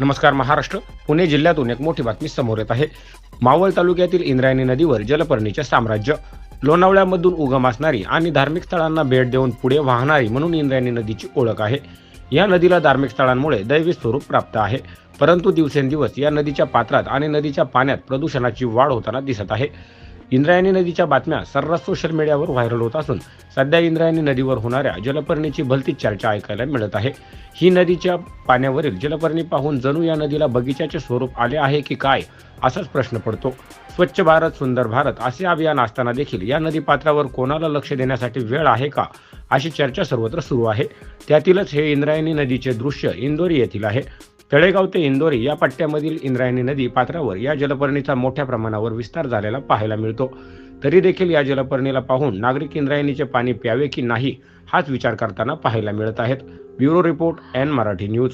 नमस्कार महाराष्ट्र. पुणे जिल्ह्यातून एक मोठी बातमी समोर येत आहे. मावळ तालुक्यातील इंद्रायणी नदीवर जलपर्णीचे साम्राज्य. लोणावळ्यामधून उगम असणारी आणि धार्मिक स्थळांना भेट देऊन पुढे वाहणारी म्हणून इंद्रायणी नदीची ओळख आहे. या नदीला धार्मिक स्थळांमुळे दैवी स्वरूप प्राप्त आहे. परंतु दिवसेंदिवस या नदीच्या पात्रात आणि नदीच्या पाण्यात प्रदूषणाची वाढ होताना दिसत आहे. इंद्रायणी नदीच्या बातम्या सर्रास सोशल मीडियावर व्हायरल होत असून सध्या इंद्रायणी नदीवर होणाऱ्या जलपर्णीची भलतीच चर्चा ऐकायला मिळत आहे. ही नदीच्या पाण्यावरील जलपर्णी पाहून जणू या नदीला बगीच्याचे स्वरूप आले आहे की काय असाच प्रश्न पडतो. स्वच्छ भारत सुंदर भारत असे अभियान असताना देखील या नदी पात्रावर कोणाला लक्ष देण्यासाठी वेळ आहे का अशी चर्चा सर्वत्र सुरू आहे. त्यातीलच हे इंद्रायणी नदीचे दृश्य इंदोरी येथील आहे. तळेगाव ते इंदोरी या पट्ट्यामधील इंद्रायणी नदी पात्रावर या जलपर्णीचा मोठ्या प्रमाणावर विस्तार झालेला पाहायला मिळतो. तरी देखील या जलपर्णीला पाहून नागरिक इंद्रायणीचे पाणी प्यावे की नाही हाच विचार करताना पाहायला मिळत आहेत. Bureau report N Marathi news.